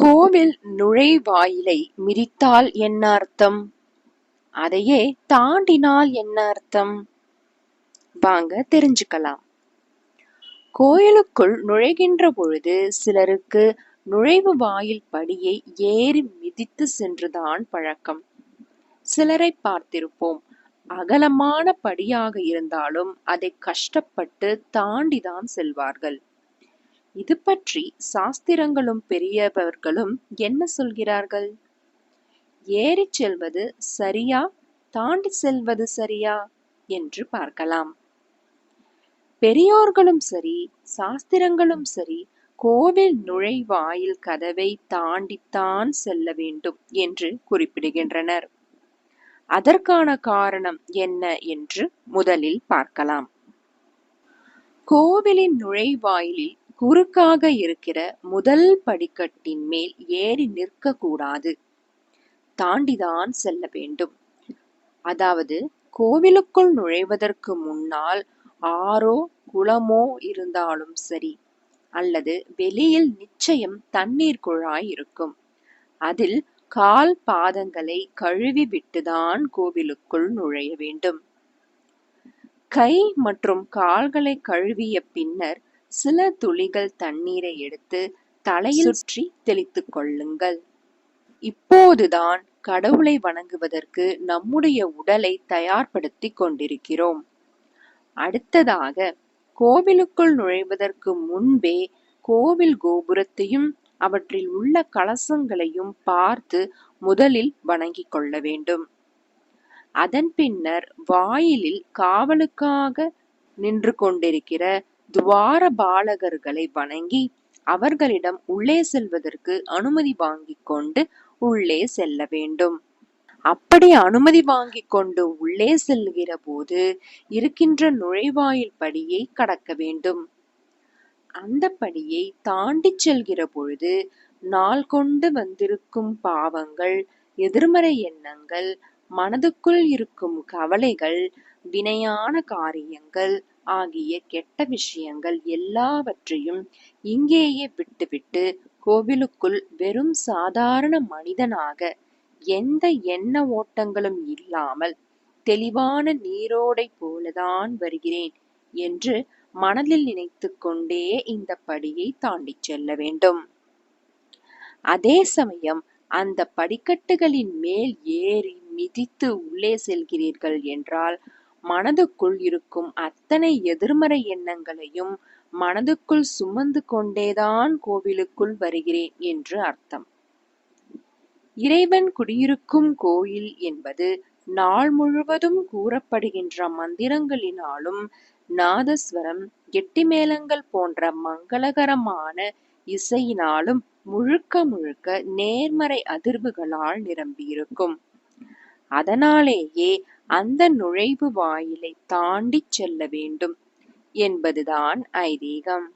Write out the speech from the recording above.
கோவில் நுழைவாயிலை மிதித்தால் என்ன அர்த்தம்? அதையே தாண்டினால் என்ன அர்த்தம்? வாங்க தெரிஞ்சுக்கலாம். கோயிலுக்குள் நுழைகின்ற பொழுது சிலருக்கு நுழைவு வாயில் படியை ஏறி மிதித்து சென்றுதான் பழக்கம். சிலரை பார்த்திருப்போம். அகலமான படியாக இருந்தாலும் அதை கஷ்டப்பட்டு தாண்டிதான் செல்வார்கள். இது பற்றி சாஸ்திரங்களும் பெரியவர்களும் என்ன சொல்கிறார்கள்? ஏறி செல்வது சரியா? தாண்டி செல்வது சரியா? என்று பார்க்கலாம். பெரியோர்களும் சரி சாஸ்திரங்களும் சரி கோவில் நுழைவாயில் கதவை தாண்டித்தான் செல்ல வேண்டும் என்று குறிப்பிடுகின்றனர். அதற்கான காரணம் என்ன என்று முதலில் பார்க்கலாம். கோவிலின் நுழைவாயிலில் குறுக்காக இருக்கிற முதல் படிக்கட்டின் மேல் ஏறி நிற்கக்கூடாது. தாண்டிதான் செல்ல வேண்டும். அதாவது கோவிலுக்குள் நுழைவதற்கு முன்னால் ஆறோ குளமோ இருந்தாலும் சரி அல்லது வெளியில் நிச்சயம் தண்ணீர் குழாய் இருக்கும். அதில் கால் பாதங்களை கழுவி விட்டுதான் கோவிலுக்குள் நுழைய வேண்டும். கை மற்றும் கால்களை கழுவிய பின்னர் சில துளிகள் தண்ணீரை எடுத்து தலையில் சுற்றி தெளித்துக் கொள்ளுங்கள். இப்போதுதான் கடவுளை வணங்குவதற்கு நம்முடைய உடலை தயார்படுத்திக் கொண்டிருக்கிறோம். அடுத்ததாக கோவிலுக்குள் நுழைவதற்கு முன்பே கோவில் கோபுரத்தையும் அவற்றில் உள்ள கலசங்களையும் பார்த்து முதலில் வணங்கிக் கொள்ள வேண்டும். அதன் பின்னர் வாயிலில் காவலுக்காக நின்று கொண்டிருக்கிற துவார பாலகர்களை வணங்கி அவர்களிடம் உள்ளே செல்வதற்கு அனுமதி வாங்கிக் கொண்டு உள்ளே செல்ல வேண்டும். அப்படி அனுமதி வாங்கிக் கொண்டு உள்ளே செல்கிற போது இருக்கின்ற நுழைவாயில் படியை கடக்க வேண்டும். அந்த படியை தாண்டி செல்கிற பொழுது நாள் கொண்டு வந்திருக்கும் பாவங்கள் எதிர்மறை எண்ணங்கள் மனதுக்குள் இருக்கும் கவலைகள் வினையான காரியங்கள் ஆகிய கெட்ட விஷயங்கள் எல்லாவற்றையும் இங்கேயே விட்டுவிட்டு கோவிலுக்குள் வெறும் சாதாரண மனிதனாக எந்த எண்ண ஓட்டங்களும் இல்லாமல் தெளிவான நீரோடை போலதான் வருகிறேன் என்று மனதில் நினைத்து கொண்டே இந்த படியை தாண்டி செல்ல வேண்டும். அதே சமயம் அந்த படிக்கட்டுகளின் மேல் ஏறி மிதித்து உள்ளே செல்கிறீர்கள் என்றால் மனதுக்குள் இருக்கும் அத்தனை எதிர்மறை எண்ணங்களையும் மனதுக்குள் சுமந்து கொண்டேதான் கோவிலுக்குள் வருகிறேன் என்று அர்த்தம். இறைவன் குடியிருக்கும் கோயில் என்பது நாள் முழுவதும் கூறப்படுகின்ற மந்திரங்களினாலும் நாதஸ்வரம் எட்டிமேளங்கள் போன்ற மங்களகரமான இசையினாலும் முழுக்க முழுக்க நேர்மறை அதிர்வுகளால் நிரம்பியிருக்கும். அதனாலேயே அந்த நுழைவு வாயிலை தாண்டிச் செல்ல வேண்டும் என்பதுதான் ஐதீகம்.